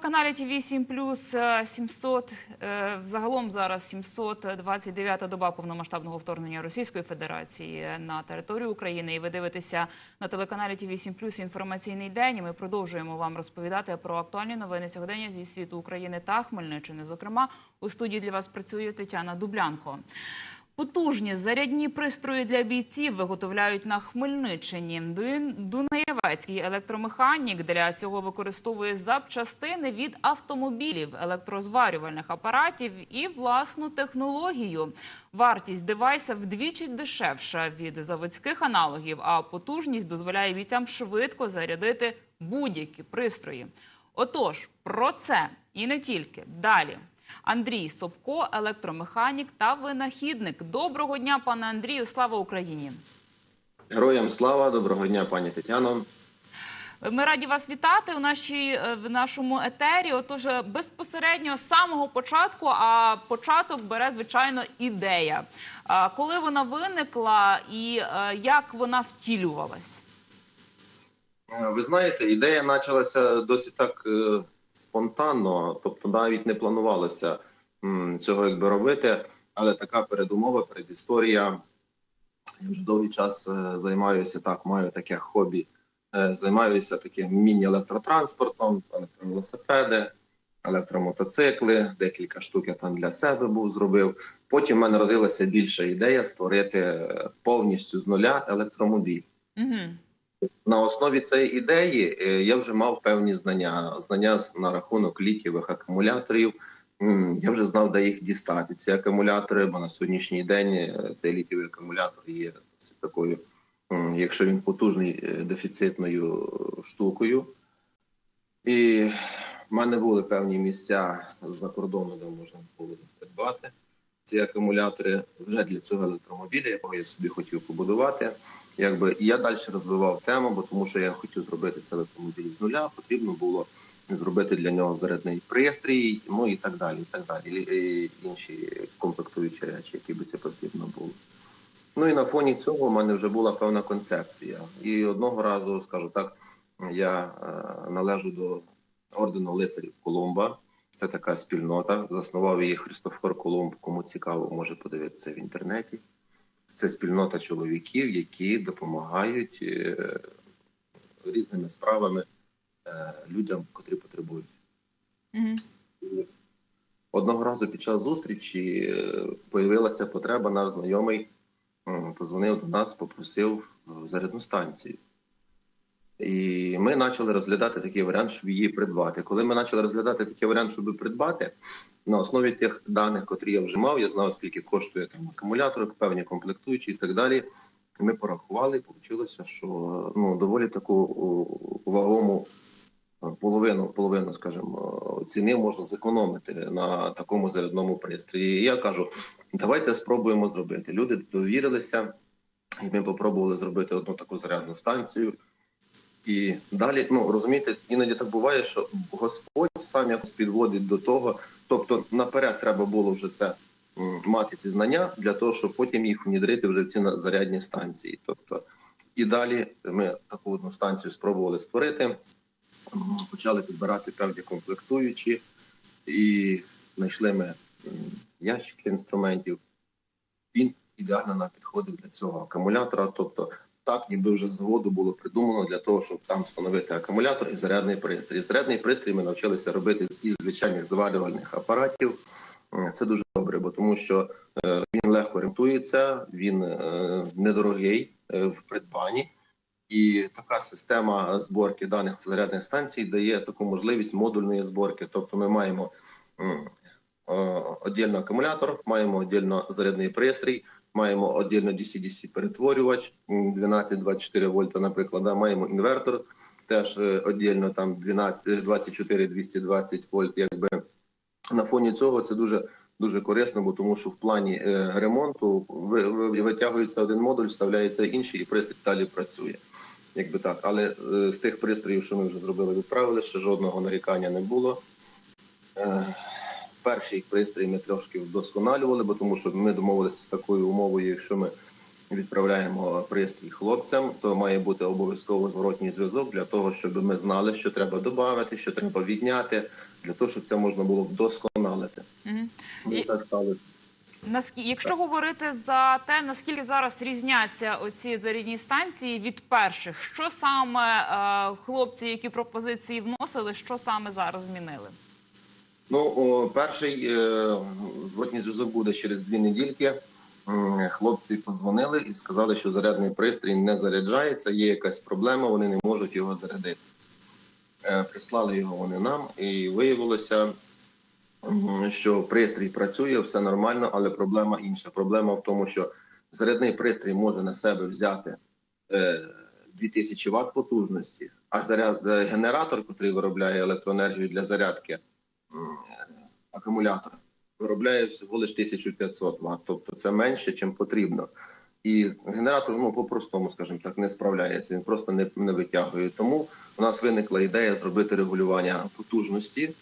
телеканалі ТВ 7 плюс 700, е, загалом зараз 729 доба повномасштабного вторгнення Російської Федерації на територію України. І ви дивитеся на телеканалі ТВ 7 плюс інформаційний день. І ми продовжуємо вам розповідати про актуальні новини сьогодення зі світу України та Хмельниччини. Зокрема, у студії для вас працює Тетяна Дублянко. Потужні зарядні пристрої для бійців виготовляють на Хмельниччині. Дунаєвецький електромеханік для цього використовує запчастини від автомобілів, електрозварювальних апаратів і власну технологію. Вартість девайса вдвічі дешевша від заводських аналогів, а потужність дозволяє бійцям швидко зарядити будь-які пристрої. Отож, про це і не тільки далі. Андрій Собко, електромеханік та винахідник. Доброго дня, пане Андрію. Слава Україні! Героям слава, доброго дня, пані Тетяно. Ми раді вас вітати у нашій е, в нашому етері. Отож, е, безпосередньо з самого початку, а початок бере звичайно ідея. Коли вона виникла і е, як вона втілювалась? Е, Ви знаєте, ідея почалася досить так е, спонтанно, тобто навіть не планувалося цього якби робити, але така передумова, передісторія. Я вже довгий час е, займаюся так, маю таке хобі. Е, Займаюся таким міні-електротранспортом, електровелосипеди, електромотоцикли, декілька штук я там для себе був зробив. Потім в мене родилася більша ідея створити е, повністю з нуля електромобіль. Угу. На основі цієї ідеї е, я вже мав певні знання. Знання на рахунок літієвих акумуляторів. Я вже знав, де їх дістати. Ці акумулятори, бо на сьогоднішній день е, цей літієвий акумулятор є такою, якщо він потужний, е, дефіцитною штукою. І в мене були певні місця з-за кордону, де можна було придбати ці акумулятори вже для цього електромобіля, якого я собі хотів побудувати. Якби я далі розвивав тему, бо тому що я хотів зробити цей електромобіль з нуля. Потрібно було зробити для нього зарядний пристрій, ну і так далі. І так далі. І інші комплектуючі речі, які би це потрібно було. Ну і на фоні цього в мене вже була певна концепція. І одного разу, скажу так, я е, належу до ордену лицарів Колумба. Це така спільнота. Заснував її Христофор Колумб. Кому цікаво, може подивитися в інтернеті. Це спільнота чоловіків, які допомагають е, різними справами е, людям, котрі потребують. Угу. Одного разу під час зустрічі е, появилася потреба, наш знайомий позвонив до нас, попросив зарядну станцію. І ми почали розглядати такий варіант, щоб її придбати. Коли ми почали розглядати такий варіант, щоб придбати, на основі тих даних, котрі я вже мав, я знав, скільки коштує там акумулятор, певні комплектуючі і так далі. Ми порахували, і вийшло, що ну, доволі таку вагому е, половину, половину, скажімо, ціни можна зекономити на такому зарядному пристрої. І я кажу, давайте спробуємо зробити. Люди довірилися, і ми попробували зробити одну таку зарядну станцію. І далі, ну розумієте, іноді так буває, що Господь сам якось підводить до того. Тобто, наперед треба було вже це мати ці знання для того, щоб потім їх внідрити вже в ці зарядні станції. Тобто, і далі ми таку одну станцію спробували створити, почали підбирати певні комплектуючі, і знайшли ми ящики інструментів. Він ідеально нам підходив для цього акумулятора. Тобто, так, ніби вже з заводу було придумано для того, щоб там встановити акумулятор і зарядний пристрій. Зарядний пристрій ми навчилися робити із звичайних зварювальних апаратів. Це дуже добре, бо тому що е, він легко орієнтується, він е, недорогий е, в придбанні. І така система зборки даних зарядних станцій дає таку можливість модульної зборки. Тобто, ми маємо е, акумулятор, маємо отдільно зарядний пристрій, маємо отдільно DC-DC перетворювач 12-24 вольта, наприклад, да, маємо інвертор, теж е, отдільно там 12, 24-220 вольт. Якби на фоні цього це дуже дуже корисно, бо тому що в плані е, ремонту ви, ви- витягується один модуль, вставляється інший, і пристрій далі працює. Якби так, але е, з тих пристроїв, що ми вже зробили, відправили, ще жодного нарікання не було. Перший пристрій ми трошки вдосконалювали, бо тому що ми домовилися з такою умовою, якщо ми відправляємо пристрій хлопцям, то має бути обов'язково зворотній зв'язок для того, щоб ми знали, що треба додати, що треба відняти, для того, щоб це можна було вдосконалити. Мгм. І І- так сталося. Наскі... Якщо говорити за те, наскільки зараз різняться оці зарядні станції від перших, що саме е, хлопці, які пропозиції вносили, що саме зараз змінили? Ну, перший е, зворотній зв'язок буде через дві недільки. Хлопці подзвонили і сказали, що зарядний пристрій не заряджається, є якась проблема, вони не можуть його зарядити. Е, Прислали його вони нам, і виявилося, що пристрій працює, все нормально, але проблема інша. Проблема в тому, що зарядний пристрій може на себе взяти е, 2000 Вт потужності, а заряд е, генератор, який виробляє електроенергію для зарядки е, виробляє всього лише 1500 Вт, тобто це менше, чим потрібно. І генератор, ну по-простому, скажімо так, не справляється, він просто не, не витягує. Тому у нас виникла ідея зробити регулювання потужності,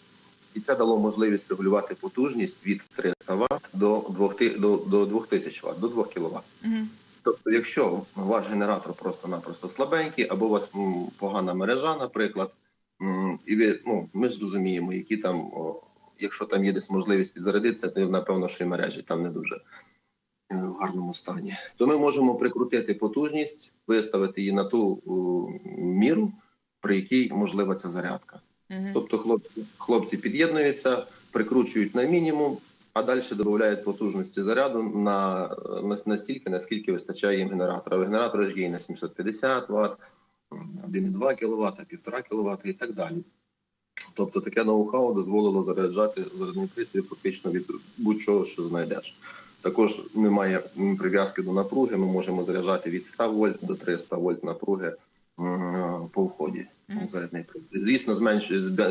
і це дало можливість регулювати потужність від 300 Вт до 2000, до, до 2000 Вт, до 2 кВт. Угу. Тобто, якщо ваш генератор просто-напросто слабенький, або у вас погана мережа, наприклад, і ви ну ми ж розуміємо, які там, о, якщо там є десь можливість підзарядитися, то напевно, що і мережі там не дуже е, в гарному стані. То ми можемо прикрутити потужність, виставити її на ту о, міру, при якій можлива ця зарядка. Угу. Тобто хлопці, хлопці під'єднуються, прикручують на мінімум, а далі додають потужності заряду на, на настільки, наскільки вистачає їм генератора. В генератора ж є на 750 Вт, 1,2 кВт, 1,5 кВт і так далі. Тобто таке ноу-хау дозволило заряджати зарядний пристрій фактично від будь-чого, що знайдеш. Також немає прив'язки до напруги. Ми можемо заряджати від 100 вольт до 300 вольт напруги по вході. Зарядний пристрій. Звісно,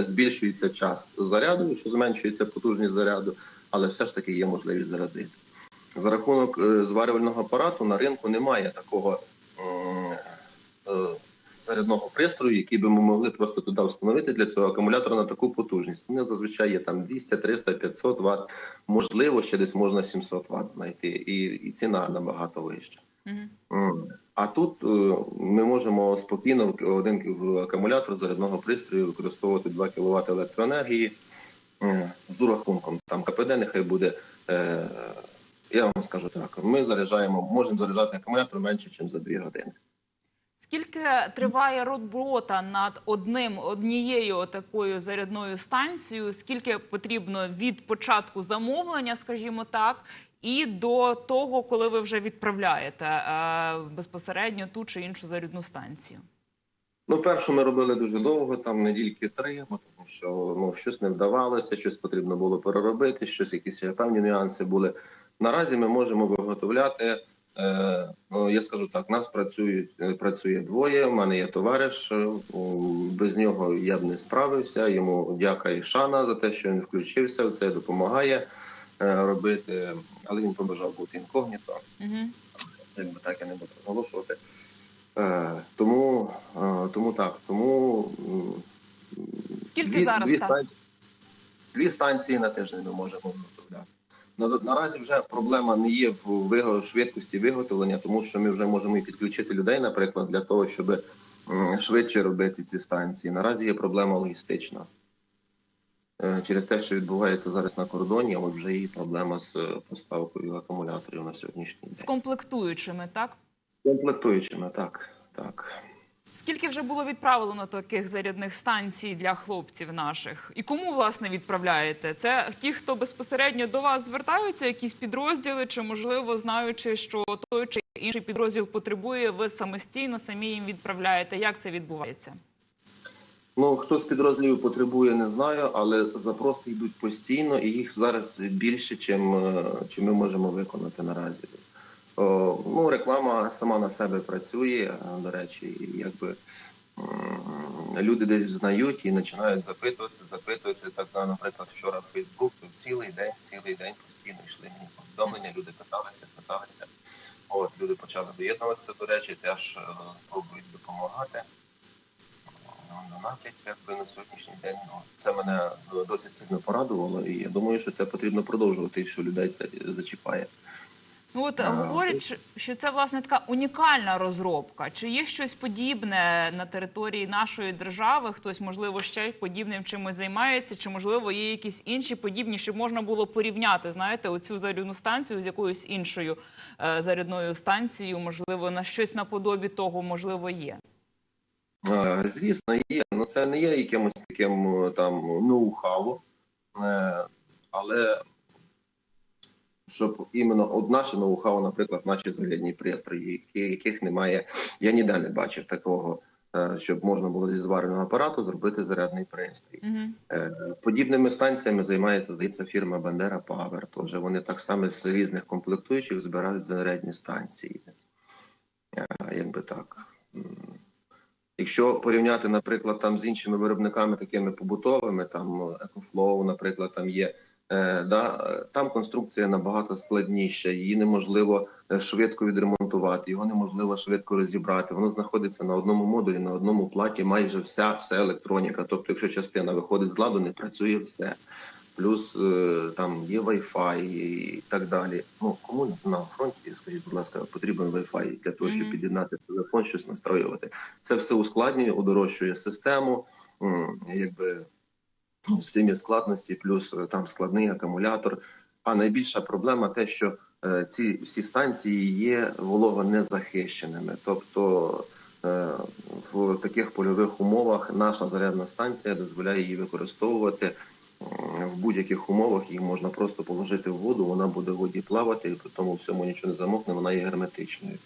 збільшується час заряду, що зменшується потужність заряду, але все ж таки є можливість зарядити. За рахунок е, зварювального апарату на ринку немає такого зарядного пристрою, який би ми могли просто туди встановити для цього акумулятора на таку потужність. У мене зазвичай є там 200, 300, 500 Вт. Можливо, ще десь можна 700 Вт знайти, і, і ціна набагато вища. Угу. А тут е, ми можемо спокійно в- один акумулятор зарядного пристрою використовувати 2 кВт електроенергії е, з урахунком. Там КПД нехай буде. е, Я вам скажу так: ми заряджаємо, можемо заряджати акумулятор менше, ніж за 2 години. Скільки триває робота над одним однією такою зарядною станцією? Скільки потрібно від початку замовлення, скажімо так, і до того, коли ви вже відправляєте е, безпосередньо ту чи іншу зарядну станцію? Ну, першу ми робили дуже довго, там недільки три, бо тому що ну щось не вдавалося, щось потрібно було переробити, щось якісь певні нюанси були. Наразі ми можемо виготовляти. Е, я скажу так: нас працюють е, працює двоє. У мене є товариш. е, Без нього я б не справився. Йому дяка і шана за те, що він включився в це, допомагає робити. Але він побажав бути інкогніто Угу. якби так я не буду розголошувати. Тому, тому так, тому Скільки зараз так? станції, дві станції на тиждень ми можемо наразі вже проблема не є в швидкості виготовлення, тому що ми вже можемо і підключити людей, наприклад, для того, щоб швидше робити ці станції. Наразі є проблема логістична. Е, Через те, що відбувається зараз на кордоні, от вже є проблема з е, поставкою акумуляторів на сьогоднішній день. З комплектуючими, так? Комплектуючими, так. так. Скільки вже було відправлено таких зарядних станцій для хлопців наших? І кому власне відправляєте? Це ті, хто безпосередньо до вас звертаються, якісь підрозділи, чи можливо знаючи, що той чи інший підрозділ потребує, ви самостійно самі їм відправляєте? Як це відбувається? Ну, хто з підрозділів потребує, не знаю, але запроси йдуть постійно, і їх зараз більше, чим, е, чим ми можемо виконати наразі. Ну, реклама сама на себе працює, е, до речі, якби люди десь знають і починають запитуватися, запитуватися. Так, наприклад, вчора в Фейсбук цілий день, цілий день постійно йшли мені повідомлення, люди питалися, питалися. От люди почали доєднуватися, до речі, теж е, пробують допомагати. Донатять, якби на сьогоднішній день. Ну, це мене е, досить сильно порадувало, і я думаю, що це потрібно продовжувати, що людей це зачіпає. Ну от А, говорять, що- це власне така унікальна розробка. Чи є щось подібне на території нашої держави? Хтось можливо ще подібним чимось займається, чи можливо є якісь інші подібні, щоб можна було порівняти, знаєте, оцю зарядну станцію з якоюсь іншою е, зарядною станцією? Можливо, на щось наподобі того, можливо, є. Е, Звісно, є. Ну це не є якимось таким е, там ноу-хау, Е, але щоб іменно от наше ноу-хау, наприклад, наші зарядні пристрої, яких немає, я ніде не бачив такого, е, щоб можна було зі звареного апарату зробити зарядний пристрій. Е, Подібними станціями займається, здається, фірма Бандера Павер. Тож вони так само з різних комплектуючих збирають зарядні станції. Е, Якби так. Якщо порівняти, наприклад, там з іншими виробниками, такими побутовими, там EcoFlow, наприклад, там є. Е, Да, е, там конструкція набагато складніша, її неможливо е, швидко відремонтувати, його неможливо швидко розібрати. Воно знаходиться на одному модулі, на одному платі, майже вся, вся електроніка. Тобто, якщо частина виходить з ладу, не працює все. Плюс там є Wi-Fi і так далі. Ну кому на фронті, скажіть, будь ласка, потрібен Wi-Fi для того, щоб Мгм. під'єднати телефон, щось настроювати. Це все ускладнює, удорожчує систему, якби ну, самі складності, плюс е, там складний акумулятор. А найбільша проблема те, що е, ці всі станції є вологонезахищеними. Тобто е, в таких польових умовах наша зарядна станція дозволяє її використовувати в будь-яких умовах. Її можна просто положити в воду, вона буде в воді плавати, і при тому всьому нічого не замокне, вона є герметичною.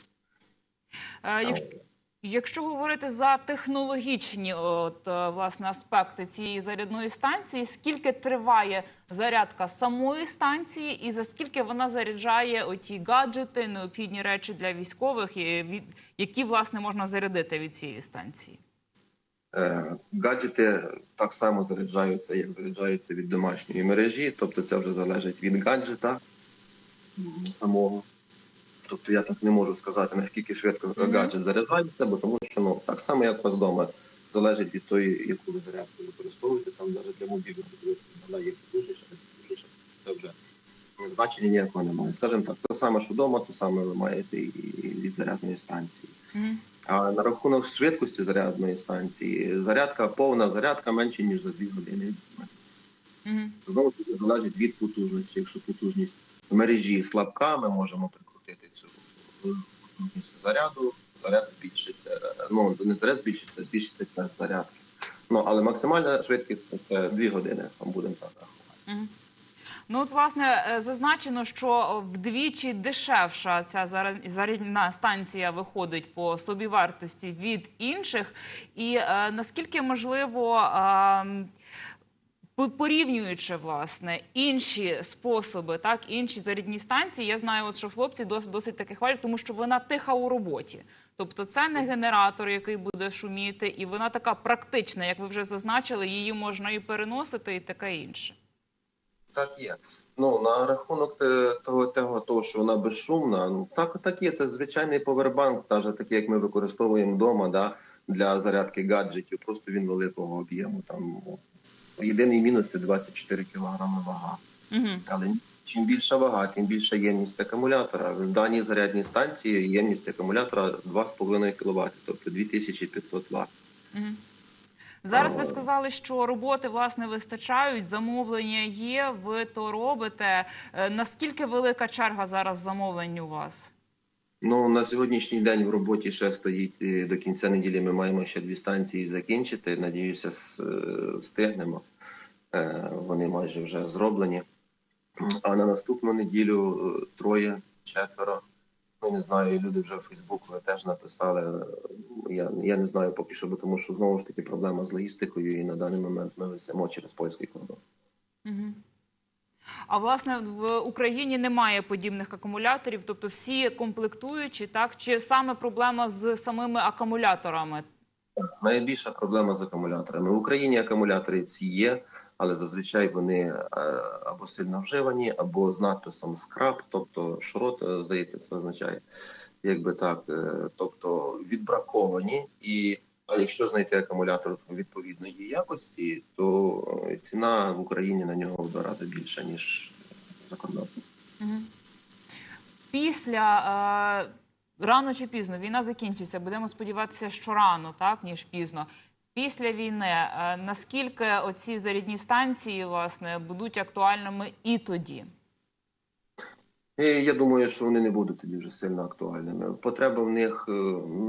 Як- Якщо говорити за технологічні от, е, власне аспекти цієї зарядної станції, скільки триває зарядка самої станції, і за скільки вона заряджає оті гаджети, необхідні речі для військових, і від які власне можна зарядити від цієї станції? Е, Гаджети так само заряджаються, як заряджаються від домашньої мережі, тобто це вже залежить від гаджета самого. Тобто я так не можу сказати, наскільки швидко гаджет заряджається, бо тому що ну так само, як у вас вдома, залежить від тої, яку ви зарядку використовуєте. Там навіть для мобільного телефону вона є потужніша, не потужніша. Це вже значення ніякого немає. Скажімо так, те саме, що вдома, то саме ви маєте і від зарядної станції. А на рахунок швидкості зарядної станції, зарядка, повна зарядка менше, ніж за 2 години. Знову ж таки, залежить від потужності. Якщо потужність мережі слабка, ми можемо прикрутити цю потужність заряду, заряд збільшиться. Ну, не заряд збільшиться, а збільшиться час зарядки. Ну, але максимальна швидкість це 2 години, Там будемо так рахувати. Ну, от, власне, е, зазначено, що вдвічі дешевша ця зарядна станція виходить по собівартості від інших. І е, наскільки можливо, е, порівнюючи власне інші способи, так інші зарядні станції, я знаю, от що хлопці досить, досить таки хвалять, тому що вона тиха у роботі. Тобто, це не генератор, який буде шуміти, і вона така практична, як ви вже зазначили, її можна і переносити, і таке інше. Так є. Ну на рахунок того, того, того, що вона безшумна, ну так, так є. Це звичайний повербанк, навіть такий, як ми використовуємо вдома, да, для зарядки гаджетів. Просто він великого об'єму. Там єдиний мінус це 24 кілограми вага. Угу. Але чим більша вага, тим більша ємність акумулятора. В даній зарядній станції ємність акумулятора 2,5 кВт, тобто 2500 Вт. Мгм. Зараз ви Е. сказали, що роботи власне вистачають, замовлення є, ви то робите. Е, Наскільки велика черга зараз замовлень у вас? Ну на сьогоднішній день в роботі ще стоїть до кінця неділі. Ми маємо ще дві станції закінчити. Надіюся, е, встигнемо. Е, Вони майже вже зроблені. А на наступну неділю е, троє, четверо. Ну не знаю, люди вже в Фейсбуку теж написали. Я, я не знаю поки що, бо тому що знову ж таки проблема з логістикою, і на даний момент ми висимо через польський кордон. Угу. А власне в Україні немає подібних акумуляторів, тобто всі комплектуючі, так чи саме проблема з самими акумуляторами? Найбільша проблема з акумуляторами. В Україні акумулятори ці є, але зазвичай вони е, або сильно вживані, або з надписом скраб, тобто шрот, е, здається, це означає. Якби так, е, тобто відбраковані. І а якщо знайти акумулятор відповідної якості, то е, ціна в Україні на нього в два рази більша, ніж за кордоном. Після е, рано чи пізно війна закінчиться. Будемо сподіватися, що рано, так ніж пізно. Після війни е, наскільки оці зарядні станції власне будуть актуальними і тоді? Я думаю, що вони не будуть тоді вже сильно актуальними. Потреба в них е,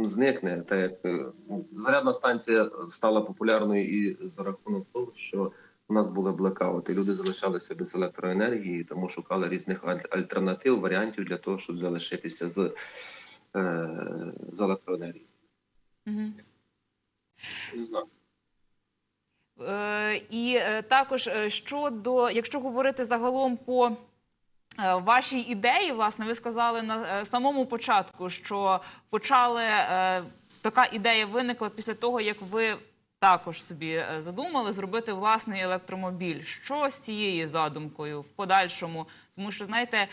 зникне, так як е, ну, зарядна станція стала популярною і за рахунок того, що у нас були блекаути. Люди залишалися без електроенергії, тому шукали різних аль- альтернатив, варіантів для того, щоб залишитися з, е, з електроенергією. Угу. Не знаю. І також щодо, якщо говорити загалом по е, вашій ідеї, власне, ви сказали на е, самому початку, що почали е, така ідея виникла після того, як ви також собі задумали зробити власний електромобіль. Що з цією задумкою в подальшому? Тому що знаєте,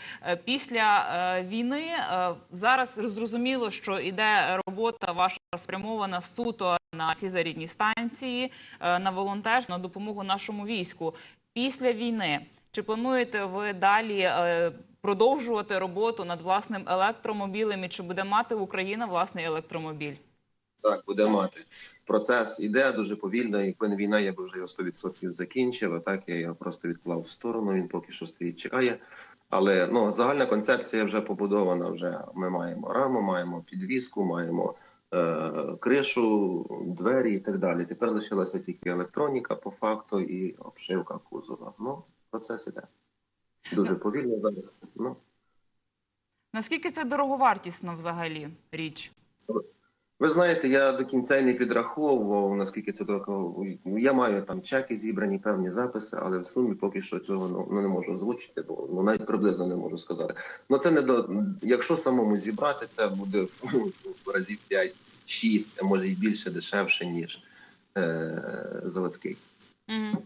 після війни зараз зрозуміло, що іде робота ваша спрямована суто на ці зарідні станції, на волонтерство, на допомогу нашому війську. Після війни чи плануєте ви далі е, продовжувати роботу над власним електромобілем? І чи буде мати Україна власний електромобіль? Так, буде мати. Процес іде дуже повільно. Якби не війна, я би вже його 100% закінчив. А так я його просто відклав в сторону. Він поки що стоїть, чекає. Але ну, загальна концепція вже побудована. Вже ми маємо раму, маємо підвіску, маємо е, кришу, двері і так далі. Тепер лишилася тільки електроніка по факту і обшивка кузова. Ну, процес іде. Дуже повільно зараз. Ну. Наскільки це дороговартісна взагалі річ? Ви знаєте, я до кінця не підраховував, наскільки це дорого. Я маю там чеки зібрані, певні записи, але в сумі поки що цього ну, ну, не можу озвучити, бо ну, навіть приблизно не можу сказати. Ну це не до якщо самому зібрати, це буде в, разів 5-6, а може й більше дешевше, ніж е, заводський. Мгм.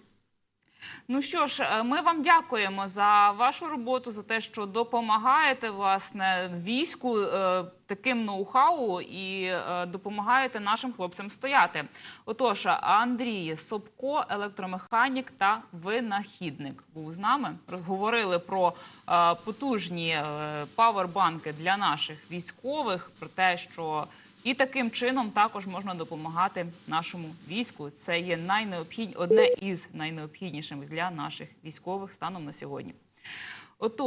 Ну що ж, е, ми вам дякуємо за вашу роботу, за те, що допомагаєте власне війську е, таким ноу-хау і е, допомагаєте нашим хлопцям стояти. Отож, Андрій Собко, електромеханік та винахідник, був з нами. Говорили про е, потужні е, павербанки для наших військових, про те, що і таким чином також можна допомагати нашому війську. Це є найнеобхідні одне із найнеобхідніших для наших військових станом на сьогодні.